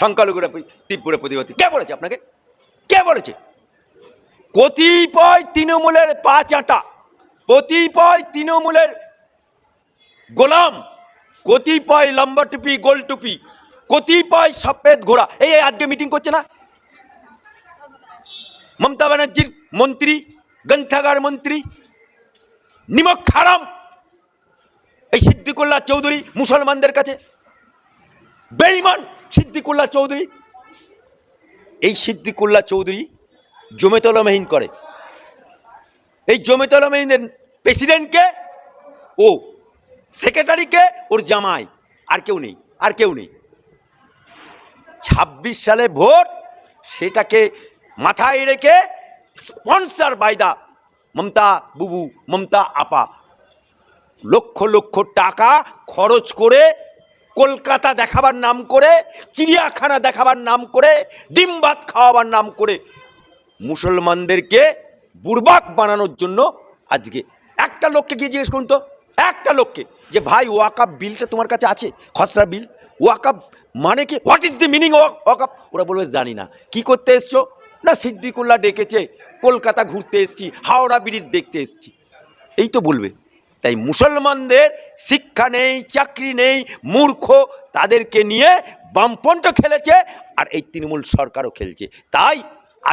সংখ্যালঘুরা ত্রিপুরা প্রতিবাদ। কে বলেছে আপনাকে? কে বলেছে? কতিপয় তৃণমূলের পা চাঁটা কতিপয় তৃণমূলের গোলাম, কতিপয় লম্বা টুপি গোল টুপি কতিপয় সফেদ ঘোড়া, এই এই আজকে মিটিং করছে না? মমতা ব্যানার্জির মন্ত্রী, গ্রন্থাগার মন্ত্রী, নিমক খারাম, এই সিদ্দিকুল্লাহ চৌধুরী মুসলমানদের কাছে বেইমান সিদ্দিকুল্লাহ চৌধুরী। এই সিদ্দিকুল্লাহ চৌধুরী জমেতলমহীন করে। এই জমেতলমহীনের প্রেসিডেন্টকে ও সেক্রেটারিকে ওর জামাই। আর কেউ নেই, আর কেউ নেই। ছাব্বিশ সালে ভোট, সেটাকে মাথায় রেখে স্পন্সার বাইদা মমতা বুবু, মমতা আপা। লক্ষ লক্ষ টাকা খরচ করে কলকাতা দেখাবার নাম করে, চিড়িয়াখানা দেখাবার নাম করে ডিম ভাত খাওয়াবার নাম করে মুসলমানদেরকে বুরবাক বানানোর জন্য আজকে। একটা লোককে গিয়ে জিজ্ঞেস করুন তো, একটা লোককে যে, ভাই, ওয়াকাপ বিলটা তোমার কাছে আছে? খসড়া বিল? ওয়াকাপ মানে কি? হোয়াট ইজ দি মিনিং ওয়াকাপ? ওরা বলবে, জানি না। কি করতে এসছো? না, সিদ্দিকুল্লাহ ডেকেছে। কলকাতা ঘুরতে এসছি। হাওড়া ব্রিজ দেখতে এসছি। এই তো বলবে। তাই মুসলমানদের শিক্ষা নেই, চাকরি নেই, মূর্খ, তাদেরকে নিয়ে বামপন্থ খেলেছে আর এই তৃণমূল সরকারও খেলছে। তাই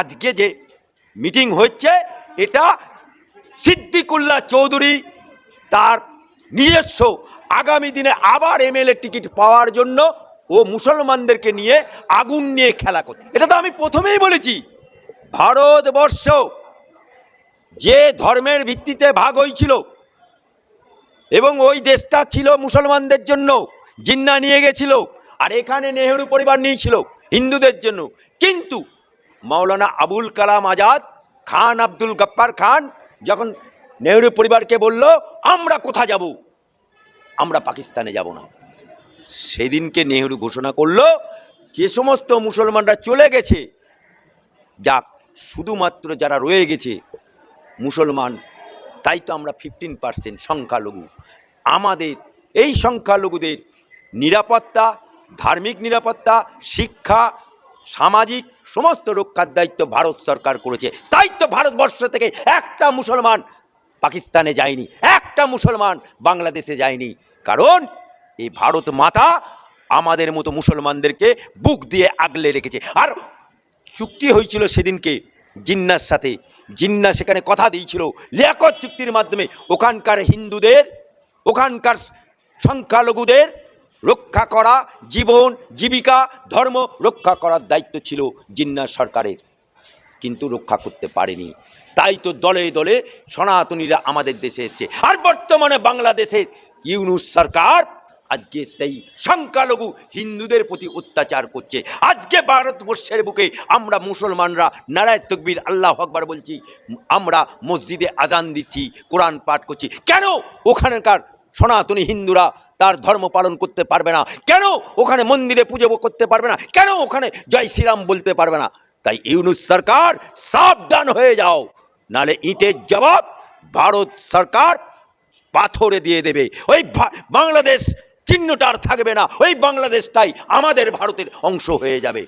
আজকে যে মিটিং হচ্ছে, এটা সিদ্দিকুল্লাহ চৌধুরী তার নিজস্ব আগামী দিনে আবার এমএলএ টিকিট পাওয়ার জন্য ও মুসলমানদেরকে নিয়ে আগুন নিয়ে খেলা করছে। এটা তো আমি প্রথমেই বলেছি, ভারতবর্ষ যে ধর্মের ভিত্তিতে ভাগ হয়েছিল এবং ওই দেশটা ছিল মুসলমানদের জন্য। জিন্না নিয়ে গেছিল, আর এখানে নেহেরু পরিবার নিয়েছিল, হিন্দুদের জন্য। কিন্তু মাওলানা আবুল কালাম আজাদ খান আব্দুল গপ্পার খান যখন নেহেরু পরিবারকে বলল, আমরা কোথা যাব? আমরা পাকিস্তানে যাব না। সেদিনকে নেহেরু ঘোষণা করল, যে সমস্ত মুসলমানরা চলে গেছে, যাক, শুধুমাত্র যারা রয়ে গেছে, মুসলমান তাই তো আমরা ফিফটিন পার্সেন্ট সংখ্যালঘু। আমাদের এই সংখ্যালঘুদের নিরাপত্তা, ধার্মিক নিরাপত্তা, শিক্ষা, সামাজিক সমস্ত রক্ষার দায়িত্ব ভারত সরকার করেছে। তাই তো ভারতবর্ষ থেকে একটা মুসলমান পাকিস্তানে যায়নি, একটা মুসলমান বাংলাদেশে যায়নি। কারণ এই ভারত মাতা আমাদের মতো মুসলমানদেরকে বুক দিয়ে আগলে রেখেছে। আর চুক্তি হয়েছিল সেদিনকে জিন্নার সাথে। জিন্না সেখানে কথা দিয়েছিল। লিয়াকত চুক্তির মাধ্যমে ওখানকার হিন্দুদের, ওখানকার সংখ্যালঘুদের রক্ষা করা, জীবন, জীবিকা, ধর্ম রক্ষা করার দায়িত্ব ছিল জিন্না সরকারের। কিন্তু রক্ষা করতে পারেনি। তাই তো দলে দলে সনাতনীরা আমাদের দেশে এসছে। আর বর্তমানে বাংলাদেশের ইউনুস সরকার আজকে সেই সংখ্যালঘু হিন্দুদের প্রতি অত্যাচার করছে। আজকে ভারতবর্ষের বুকে আমরা মুসলমানরা নারায় তকবীর, আল্লাহ আকবার বলছি, আমরা মসজিদে আজান দিচ্ছি, কোরআন পাঠ করছি। কেন ওখানকার সনাতনী হিন্দুরা তার ধর্ম পালন করতে পারবে না? কেন ওখানে মন্দিরে পুজো করতে পারবে না? কেন ওখানে জয় শ্রীরাম বলতে পারবে না? তাই ইউনুস সরকার, সাবধান হয়ে যাও। নালে ইটের জবাব ভারত সরকার পাথরে দিয়ে দেবে। ওই বাংলাদেশ চিহ্নটা আর থাকবে না। ওই বাংলাদেশটাই আমাদের ভারতের অংশ হয়ে যাবে।